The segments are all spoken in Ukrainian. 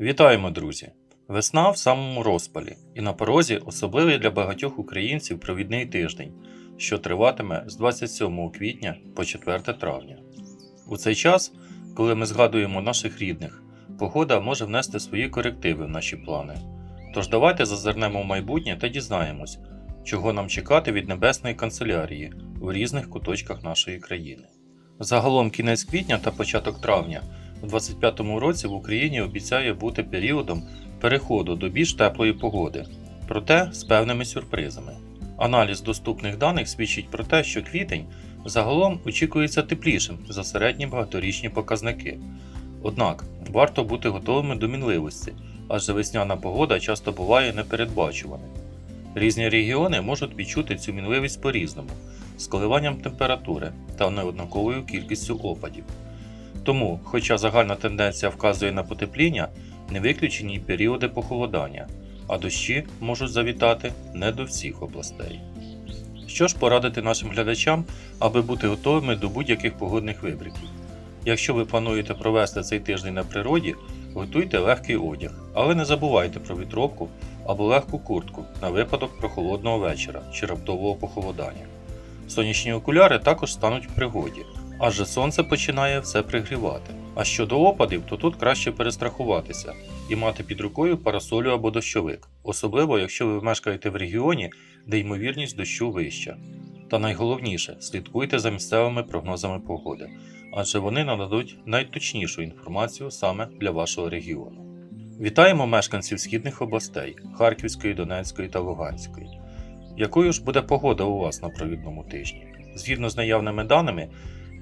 Вітаємо, друзі! Весна в самому розпалі, і на порозі особливий для багатьох українців провідний тиждень, що триватиме з 27 квітня по 4 травня. У цей час, коли ми згадуємо наших рідних, погода може внести свої корективи в наші плани. Тож давайте зазирнемо в майбутнє та дізнаємось, чого нам чекати від небесної канцелярії у різних куточках нашої країни. Загалом кінець квітня та початок травня у 2025 році в Україні обіцяє бути періодом переходу до більш теплої погоди, проте з певними сюрпризами. Аналіз доступних даних свідчить про те, що квітень загалом очікується теплішим за середні багаторічні показники. Однак варто бути готовими до мінливості, адже весняна погода часто буває непередбачуваною. Різні регіони можуть відчути цю мінливість по-різному, з коливанням температури та неоднаковою кількістю опадів. Тому, хоча загальна тенденція вказує на потепління, не виключені й періоди похолодання, а дощі можуть завітати не до всіх областей. Що ж порадити нашим глядачам, аби бути готовими до будь-яких погодних вибриків? Якщо ви плануєте провести цей тиждень на природі, готуйте легкий одяг, але не забувайте про вітровку або легку куртку на випадок прохолодного вечора чи раптового похолодання. Сонячні окуляри також стануть в пригоді, адже сонце починає все пригрівати. А щодо опадів, то тут краще перестрахуватися і мати під рукою парасолю або дощовик, особливо якщо ви мешкаєте в регіоні, де ймовірність дощу вища. Та найголовніше, слідкуйте за місцевими прогнозами погоди, адже вони нададуть найточнішу інформацію саме для вашого регіону. Вітаємо мешканців східних областей Харківської, Донецької та Луганської. Якою ж буде погода у вас на провідному тижні? Згідно з наявними даними,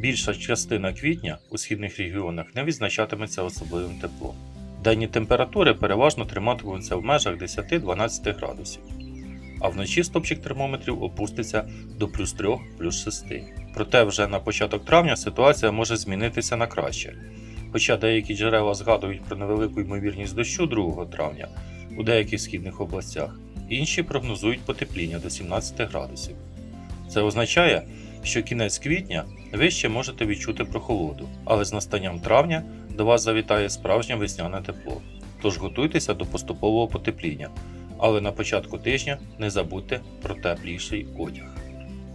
більша частина квітня у східних регіонах не відзначатиметься особливим теплом. Денні температури переважно триматимуться в межах 10-12 градусів, а вночі стопчик термометрів опуститься до плюс 3 плюс 6. Проте вже на початок травня ситуація може змінитися на краще. Хоча деякі джерела згадують про невелику ймовірність дощу 2 травня у деяких східних областях, інші прогнозують потепління до 17 градусів. Це означає, що кінець квітня ви ще можете відчути прохолоду, але з настанням травня до вас завітає справжнє весняне тепло. Тож готуйтеся до поступового потепління, але на початку тижня не забудьте про тепліший одяг.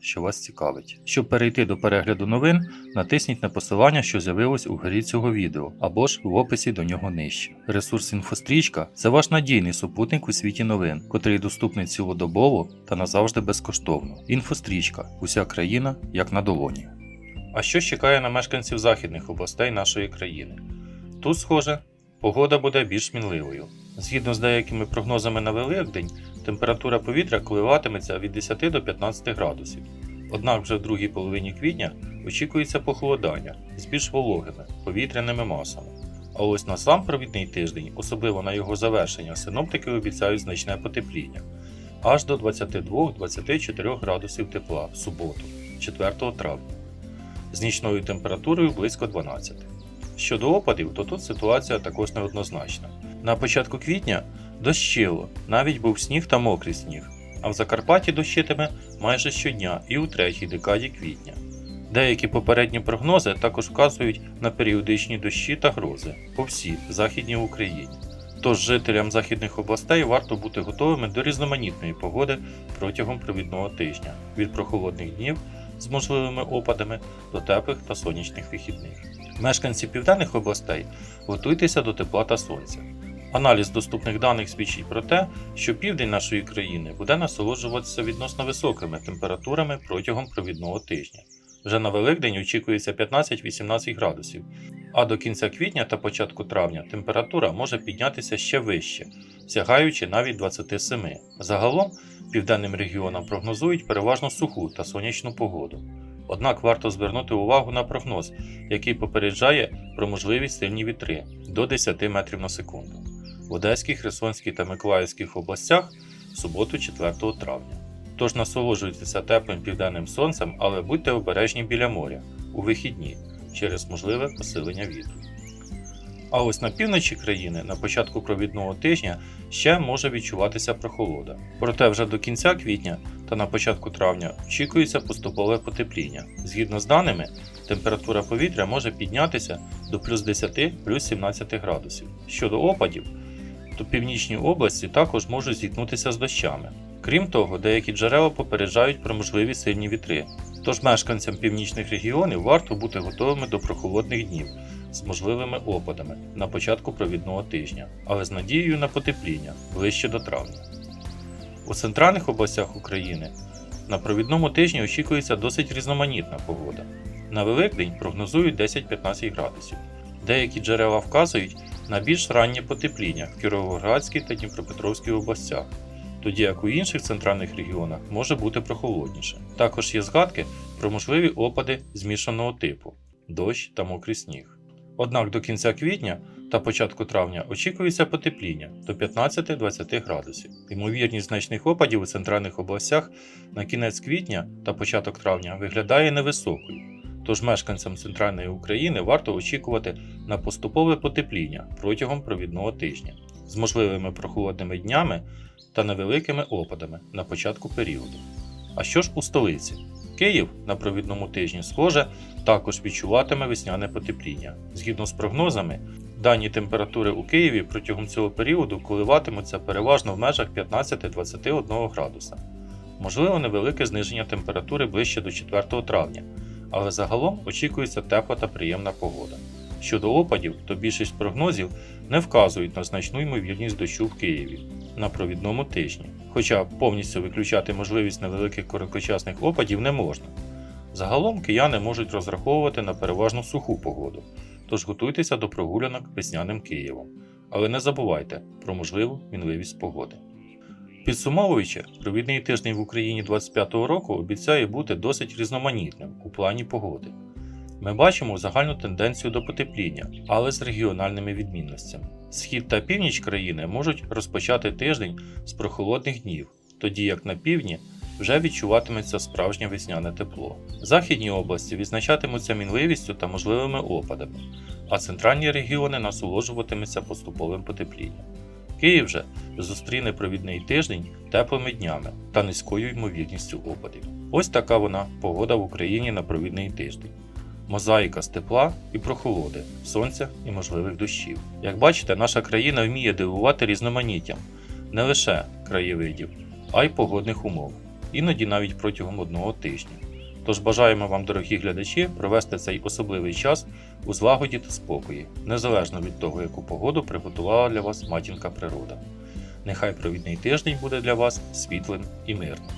що вас цікавить. Щоб перейти до перегляду новин, натисніть на посилання, що з'явилось у горі цього відео, або ж в описі до нього нижче. Ресурс інфострічка це ваш надійний супутник у світі новин, котрий доступний цілодобово та назавжди безкоштовно. Інфострічка уся країна як на долоні. А що чекає на мешканців західних областей нашої країни? Тут, схоже, погода буде більш мінливою. Згідно з деякими прогнозами на Великдень, температура повітря коливатиметься від 10 до 15 градусів. Однак вже в другій половині квітня очікується похолодання з більш вологими повітряними масами. А ось на сам провідний тиждень, особливо на його завершення, синоптики обіцяють значне потепління аж до 22-24 градусів тепла в суботу, 4 травня, з нічною температурою близько 12. Щодо опадів, то тут ситуація також неоднозначна. На початку квітня дощило, навіть був сніг та мокрий сніг, а в Закарпатті дощитиме майже щодня і у третій декаді квітня. Деякі попередні прогнози також вказують на періодичні дощі та грози по всій Західній Україні. Тож жителям західних областей варто бути готовими до різноманітної погоди протягом провідного тижня від прохолодних днів з можливими опадами до теплих та сонячних вихідних. Мешканці південних областей готуйтеся до тепла та сонця. Аналіз доступних даних свідчить про те, що південь нашої країни буде насолоджуватися відносно високими температурами протягом провідного тижня. Вже на Великдень очікується 15-18 градусів, а до кінця квітня та початку травня температура може піднятися ще вище, сягаючи навіть 27. Загалом південним регіонам прогнозують переважно суху та сонячну погоду. Однак варто звернути увагу на прогноз, який попереджає про можливі сильні вітри до 10 метрів на секунду в Одеській, Херсонській та Миколаївських областях в суботу 4 травня. Тож насолоджуйтеся теплим південним сонцем, але будьте обережні біля моря у вихідні через можливе посилення вітру. А ось на півночі країни на початку провідного тижня ще може відчуватися прохолода. Проте вже до кінця квітня та на початку травня очікується поступове потепління. Згідно з даними, температура повітря може піднятися до плюс 10 плюс 17 градусів. Щодо опадів, то північні області також можуть зіткнутися з дощами. Крім того, деякі джерела попереджають про можливі сильні вітри. Тож мешканцям північних регіонів варто бути готовими до прохолодних днів з можливими опадами на початку провідного тижня, але з надією на потепління ближче до травня. У центральних областях України на провідному тижні очікується досить різноманітна погода. На Великдень прогнозують 10-15 градусів. Деякі джерела вказують на більш раннє потепління в Кіровоградській та Дніпропетровській областях, тоді як у інших центральних регіонах може бути прохолодніше. Також є згадки про можливі опади змішаного типу дощ та мокрий сніг. Однак до кінця квітня та початку травня очікується потепління до 15-20 градусів. Ймовірність значних опадів у центральних областях на кінець квітня та початок травня виглядає невисокою. Тож мешканцям центральної України варто очікувати на поступове потепління протягом провідного тижня з можливими прохолодними днями та невеликими опадами на початку періоду. А що ж у столиці? Київ на провідному тижні, схоже, також відчуватиме весняне потепління. Згідно з прогнозами, дані температури у Києві протягом цього періоду коливатимуться переважно в межах 15-21 градуса. Можливо, невелике зниження температури ближче до 4 травня, але загалом очікується тепла та приємна погода. Щодо опадів, то більшість прогнозів не вказують на значну ймовірність дощу в Києві на провідному тижні, хоча повністю виключати можливість невеликих короткочасних опадів не можна. Загалом кияни можуть розраховувати на переважно суху погоду, тож готуйтеся до прогулянок весняним Києвом, але не забувайте про можливу мінливість погоди. Підсумовуючи, провідний тиждень в Україні 25-го року обіцяє бути досить різноманітним у плані погоди. Ми бачимо загальну тенденцію до потепління, але з регіональними відмінностями. Схід та північ країни можуть розпочати тиждень з прохолодних днів, тоді як на півдні вже відчуватиметься справжнє весняне тепло. Західні області відзначатимуться мінливістю та можливими опадами, а центральні регіони насолоджуватимуться поступовим потеплінням. Київ же зустріне провідний тиждень теплими днями та низькою ймовірністю опадів. Ось така вона погода в Україні на провідний тиждень. Мозаїка з тепла і прохолоди, сонця і можливих дощів. Як бачите, наша країна вміє дивувати різноманіттям не лише краєвидів, а й погодних умов, іноді навіть протягом одного тижня. Тож бажаємо вам, дорогі глядачі, провести цей особливий час у злагоді та спокої, незалежно від того, яку погоду приготувала для вас матінка природа. Нехай провідний тиждень буде для вас світлим і мирним.